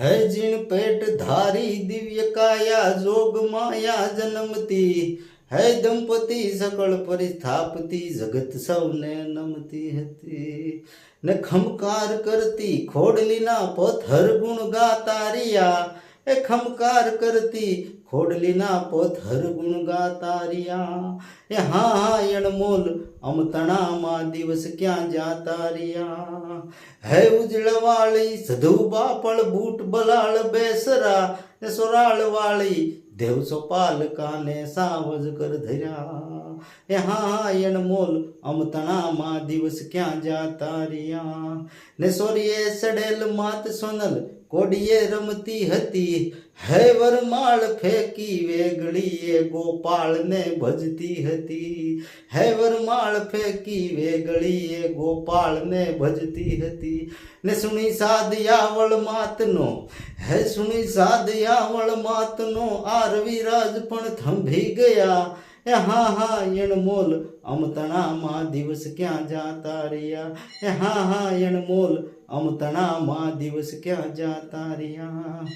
હે જીણ પેટ ધારી દિવ્ય કાયા જોગ માયા જન્મતી. હે દંપતિ સકળ પરિસ્થાપતી, જગત સૌને નમતી હતી. ને ખમકાર કરતી ખોડલીના પથ્થર ગુણ ગાતા રિયા એ ખમકાર કરતી ખોડલીના પથ્થર ગુણ ગાતા એ હા હા એણમોલ અમતણામાં દિવસ ક્યાં જાતા રિયા હે ઉજળવાળી સધુ બાપળ બૂટ બલાળ બેસરા. ને સોરાળ વાળી દેવ સોપાલ કાને સાવજ કર ધર્યા. એ હા હા એણમોલ અમતણામાં દિવસ ક્યાં જાતા રિયા ને સોરીએ સડેલ માત સોનલ કોડીએ રમતી હતી હે વરમાળ ફેંકી વેગળીએ ગોપાળને ભજતી હતી. હે વરમાળ ફેંકી વેગળીએ ગોપાળને ભજતી હતી. ને સુણી સાદયાવળ માતનો, હે સુણી સાદયાવળ માતનો, આરવીરાજ પણ થંભી ગયા. એ હા હા એણમોલ અમતણામાં દિવસ ક્યાં જાતા રહ્યા? એ હા હા એણમોલ અમતણામાં દિવસ ક્યાં જાતા રહ્યા?